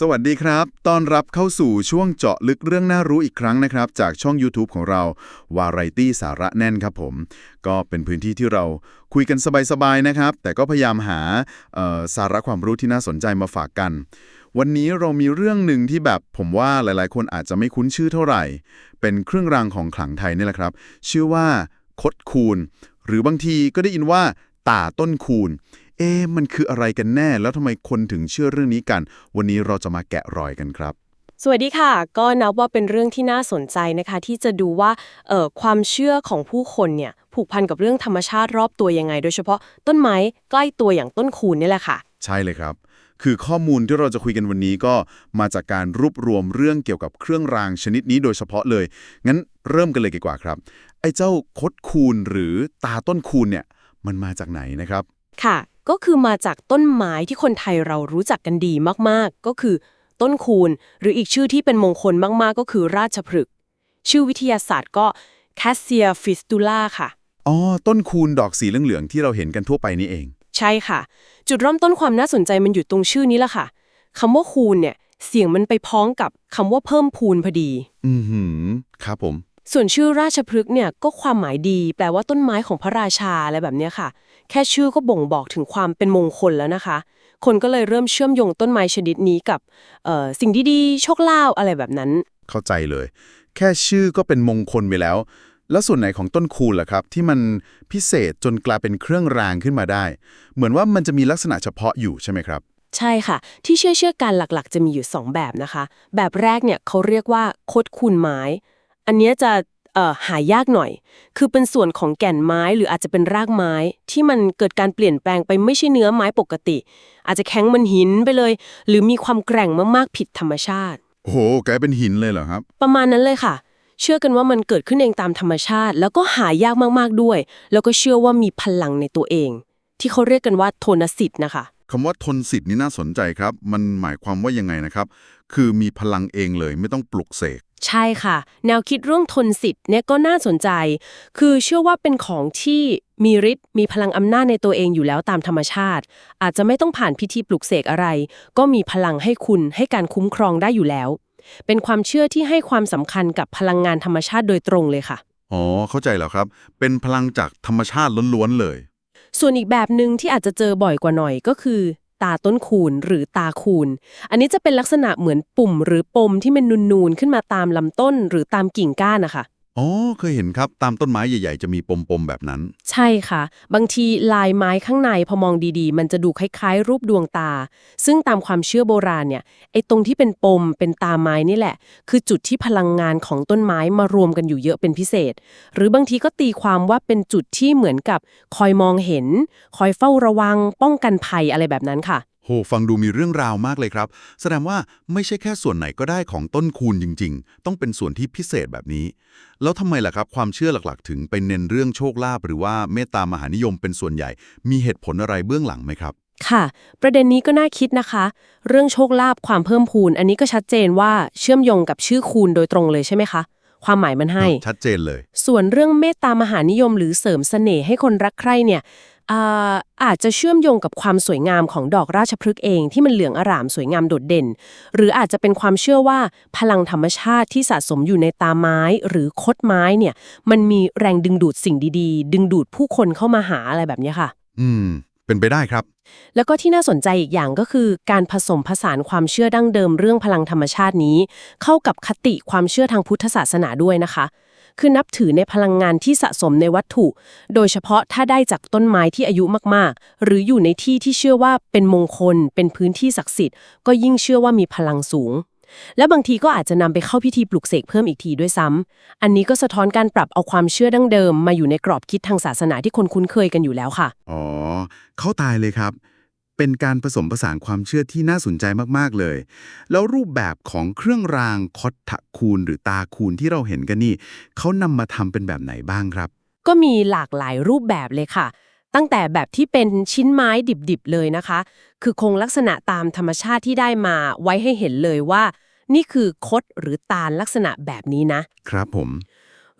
สวัสดีครับ ต้อนรับเข้าสู่ช่วงเจาะลึกเรื่องน่ารู้อีกครั้งนะครับ จากช่อง YouTube ของเราวาไรตี้สาระแน่นครับผม ก็เป็นพื้นที่ที่เราคุยกันสบายๆนะครับ แต่ก็พยายามหาสาระความรู้ที่น่าสนใจมาฝากกัน วันนี้เรามีเรื่องหนึ่งที่แบบผมว่าหลายๆ คนอาจจะไม่คุ้นชื่อเท่าไหร่ เป็นเครื่องรางของขลังไทยนี่แหละครับ ชื่อว่าคดคูณ หรือบางทีก็ได้ยินว่า ตาต้นคูณ เอ๊ะมันคืออะไรกันแน่ แล้วทำไมคนถึงเชื่อเรื่องนี้กัน วันนี้เราจะมาแกะรอยกันครับ สวัสดีค่ะ ก็นับว่าเป็นเรื่องที่น่าสนใจนะคะ ที่จะดูว่าเอ่อความเชื่อของผู้คนเนี่ยผูกพันกับเรื่องธรรมชาติรอบตัวยังไง โดยเฉพาะต้นไม้ใกล้ตัวอย่างต้นคูนนี่แหละค่ะ ใช่เลยครับ คือข้อมูลที่เราจะคุยกันวันนี้ก็มาจากการรวบรวมเรื่องเกี่ยวกับเครื่องรางชนิดนี้โดยเฉพาะเลย งั้นเริ่มกันเลยดีกว่าครับ ไอ้เจ้าคดคูณหรือตาต้นคูณเนี่ยมันมาจากไหนนะครับ ค่ะ ก็คือมาจากต้นไม้ที่คนไทยเรารู้จักกันดีมากๆ ก็คือต้นคูนหรืออีกชื่อที่เป็นมงคลมากๆ ก็คือราชพฤกษ์ชื่อวิทยาศาสตร์ก็ Cassia fistula ค่ะ อ๋อ ต้นคูณดอกสีเหลืองๆที่เราเห็นกันทั่วไปนี่เอง ใช่ค่ะ จุดเริ่มต้นความน่าสนใจมันอยู่ตรงชื่อนี้แหละค่ะคำว่าคูณเนี่ย เสียงมันไปพ้องกับคำว่าเพิ่มพูนพอดี อือหือ ครับผม ส่วนชื่อราชพฤกษ์เนี่ยก็ความหมายดี แปลว่าต้นไม้ของพระราชาอะไรแบบเนี้ยค่ะ แค่ชื่อก็บ่งบอกถึงความเป็นมงคลแล้วนะคะ คนก็เลยเริ่มเชื่อมโยงต้นไม้ชนิดนี้กับเอ่อสิ่งดีๆโชคลาภอะไรแบบนั้น เข้าใจเลย แค่ชื่อก็เป็นมงคลไปแล้ว แล้วส่วนไหนของต้นคูณล่ะครับ ที่มันพิเศษจนกลายเป็นเครื่องรางขึ้นมาได้ เหมือนว่ามันจะมีลักษณะเฉพาะอยู่ใช่ไหมครับใช่ค่ะ ที่เชื่อเชื่อกันหลักๆ จะมีอยู่ 2 แบบนะคะ แบบแรกเนี่ยเขาเรียกว่าคดคูณไม้ อันเนี้ยจะเอ่อ หายากหน่อย คือเป็นส่วนของแก่นไม้หรืออาจจะเป็นรากไม้ ที่มันเกิดการเปลี่ยนแปลงไปไม่ใช่เนื้อไม้ปกติ อาจจะแข็งเหมันหินไปเลย หรือมีความแกร่งมากๆผิดธรรมชาติ โอ้โหกลายเป็นหินเลยเหรอครับ ประมาณนั้นเลยค่ะ เชื่อกันว่ามันเกิดขึ้นเองตามธรรมชาติ แล้วก็หายากมากๆด้วย แล้วก็เชื่อว่ามีพลังในตัวเอง ที่เขาเรียกกันว่าโทนสิทธิ์นะคะ คำว่าทนสิทธิ์นี่น่าสนใจครับ มันหมายความว่ายังไงนะครับ คือมีพลังเองเลยไม่ต้องปลุกเสก ใช่ค่ะ แนวคิดเรื่องทนสิทธิ์เนี่ยก็น่าสนใจ คือเชื่อว่าเป็นของที่มีฤทธิ์มีพลังอำนาจในตัวเองอยู่แล้วตามธรรมชาติ อาจจะไม่ต้องผ่านพิธีปลุกเสกอะไร ก็มีพลังให้คุณให้การคุ้มครองได้อยู่แล้ว เป็นความเชื่อที่ให้ความสำคัญกับพลังงานธรรมชาติโดยตรงเลยค่ะ อ๋อ เข้าใจแล้วครับ เป็นพลังจากธรรมชาติล้วนๆเลย ส่วนอีกแบบหนึ่งที่อาจจะเจอบ่อยกว่าหน่อยก็คือ ตาต้นคูณหรือตาคูณ อันนี้จะเป็นลักษณะเหมือนปุ่มหรือปมที่มันนูนๆ ขึ้นมาตามลำต้นหรือตามกิ่งก้านนะคะ อ๋อ เคยเห็นครับ ตามต้นไม้ใหญ่ๆ จะมีปม ๆ แบบนั้น ใช่ค่ะ บางทีลายไม้ข้างในพอมองดีๆ มันจะดูคล้ายๆ รูปดวงตา ซึ่งตามความเชื่อโบราณเนี่ยไอ้ตรงที่เป็นปมเป็นตาไม้นี่แหละ คือจุดที่พลังงานของต้นไม้มารวมกันอยู่เยอะเป็นพิเศษ หรือบางทีก็ตีความว่าเป็นจุดที่เหมือนกับ คอยมองเห็น คอยเฝ้าระวัง ป้องกันภัยอะไรแบบนั้นค่ะ โห ฟังดูมีเรื่องราวมากเลยครับ แสดงว่าไม่ใช่แค่ส่วนไหนก็ได้ของต้นคูณจริง ๆ ต้องเป็นส่วนที่พิเศษแบบนี้ แล้วทำไมล่ะครับ ความเชื่อหลักๆ ถึงไปเน้นเรื่องโชคลาภหรือว่าเมตตามหานิยมเป็นส่วนใหญ่ มีเหตุผลอะไรเบื้องหลังไหมครับ ค่ะ ประเด็นนี้ก็น่าคิดนะคะ เรื่องโชคลาภความเพิ่มพูน อันนี้ก็ชัดเจนว่าเชื่อมโยงกับชื่อคูณโดยตรงเลยใช่ไหมคะความหมายมันให้ ชัดเจนเลย ส่วนเรื่องเมตตามหานิยมหรือเสริมเสน่ห์ให้คนรักใคร่เนี่ย อ่าอาจจะเชื่อมโยงกับความสวยงามของดอกราชพฤกษ์เองที่มันเหลืองอร่ามสวยงามโดดเด่น หรืออาจจะเป็นความเชื่อว่าพลังธรรมชาติที่สะสมอยู่ในตาไม้หรือคดไม้เนี่ย มันมีแรงดึงดูดสิ่งดีๆ ดึงดูดผู้คนเข้ามาหาอะไรแบบเนี้ยค่ะ อืม เป็นไปได้ครับ แล้วก็ที่น่าสนใจอีกอย่างก็คือ การผสมผสานความเชื่อดั้งเดิมเรื่องพลังธรรมชาตินี้ เข้ากับคติความเชื่อทางพุทธศาสนาด้วยนะคะ คือนับถือในพลังงานที่สะสมในวัตถุ โดยเฉพาะถ้าได้จากต้นไม้ที่อายุมากๆ หรืออยู่ในที่ที่เชื่อว่าเป็นมงคล เป็นพื้นที่ศักดิ์สิทธิ์ ก็ยิ่งเชื่อว่ามีพลังสูง และบางทีก็อาจจะนำไปเข้าพิธีปลุกเสกเพิ่มอีกทีด้วยซ้ำอันนี้ก็สะท้อนการปรับเอาความเชื่อดั้งเดิม มาอยู่ในกรอบคิดทางศาสนาที่คนคุ้นเคยกันอยู่แล้วค่ะ อ๋อ เข้าตายเลยครับ เป็นการผสมผสานความเชื่อที่น่าสนใจมากๆเลย แล้วรูปแบบของเครื่องรางคดทะคูณหรือตาคูณที่เราเห็นกันนี่เขานำมาทำเป็นแบบไหนบ้างครับ ก็มีหลากหลายรูปแบบเลยค่ะ ตั้งแต่แบบที่เป็นชิ้นไม้ดิบๆเลยนะคะ คือคงลักษณะตามธรรมชาติที่ได้มาไว้ให้เห็นเลยว่า นี่คือคดหรือตาลลักษณะแบบนี้นะ ครับผม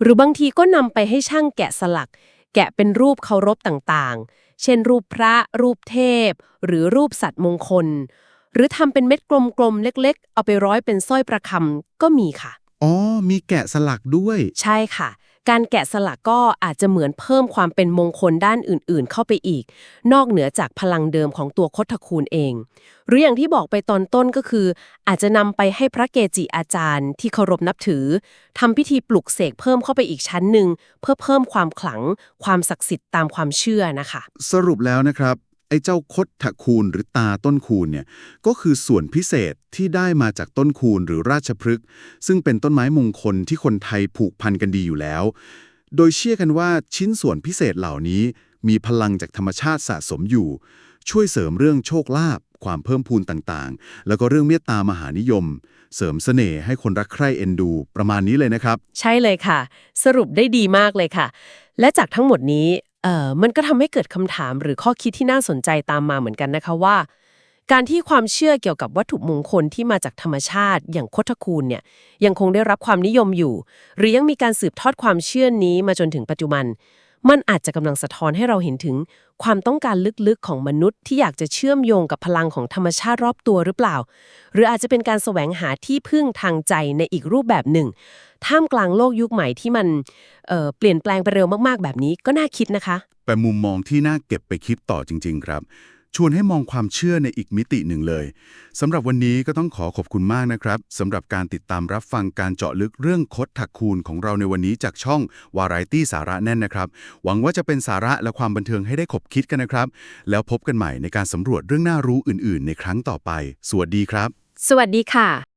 หรือบางทีก็นำไปให้ช่างแกะสลัก แกะเป็นรูปเคารพต่างๆ เช่น รูปพระ รูปเทพ หรือรูปสัตว์มงคล หรือทำเป็นเม็ดกลมๆ เล็กๆ เอาไปร้อยเป็นสร้อยประคำก็มีค่ะ อ๋อ มีแกะสลักด้วย ใช่ค่ะ การแกะสลักก็อาจจะเหมือนเพิ่มความเป็นมงคลด้านอื่นๆ เข้าไปอีก นอกเหนือจากพลังเดิมของตัวคดทคูณเอง หรืออย่างที่บอกไปตอนต้นก็คือ อาจจะนำไปให้พระเกจิอาจารย์ที่เคารพนับถือทำพิธีปลุกเสกเพิ่มเข้าไปอีกชั้นหนึ่งเพื่อเพิ่มความขลัง ความศักดิ์สิทธิ์ตามความเชื่อนะคะ สรุปแล้วนะครับ อ้เจ้าคดถคูณหรือตาต้นคูณเนี่ยก็คือส่วนพิเศษที่ได้มาจากต้นคูณหรือราชพฤกษ์ซึ่งเป็นต้นไม้มงคลที่คนไทยผูกพันกันดีอยู่แล้ว โดยเชื่อกันว่าชิ้นส่วนพิเศษเหล่านี้ มีพลังจากธรรมชาติสะสมอยู่ ช่วยเสริมเรื่องโชคลาภความเพิ่มพูนต่างๆ แล้วก็เรื่องเมตตามหานิยม เสริมเสน่ห์ให้คนรักใคร่เอ็นดู ประมาณนี้เลยนะครับ ใช่เลยค่ะ สรุปได้ดีมากเลยค่ะ และจากทั้งหมดนี้ เอ่อมันก็ทำให้เกิดคำถามหรือข้อคิดที่น่าสนใจตามมาเหมือนกันนะคะว่า การที่ความเชื่อเกี่ยวกับวัตถุมงคลที่มาจากธรรมชาติ อย่างคดทคูณเนี่ยยังคงได้รับความนิยมอยู่ หรือยังมีการสืบทอดความเชื่อนี้มาจนถึงปัจจุบัน มันอาจจะกำลังสะท้อนให้เราเห็นถึง ความต้องการลึกๆของมนุษย์ที่อยากจะเชื่อมโยงกับพลังของธรรมชาติรอบตัวหรือเปล่า หรืออาจจะเป็นการแสวงหาที่พึ่งทางใจในอีกรูปแบบหนึ่ง ท่ามกลางโลกยุคใหม่ที่มันเอ่อเปลี่ยนแปลงไปเร็วมากๆ แบบนี้ก็น่าคิดนะคะ เป็นมุมมองที่น่าเก็บไปคิดต่อจริง ๆ ครับ ชวนให้มองความเชื่อในอีกมิติหนึ่งเลยสำหรับวันนี้ก็ต้องขอขอบคุณมากนะครับสำหรับการติดตามรับฟังการเจาะลึกเรื่องคดถักคูณของเราในวันนี้จากช่องวาไรตี้สาระแน่นนะครับ หวังว่าจะเป็นสาระและความบันเทิงให้ได้ขบคิดกันนะครับ แล้วพบกันใหม่ในการสำรวจเรื่องน่ารู้อื่น ๆ ในครั้งต่อไป สวัสดีครับ สวัสดีค่ะ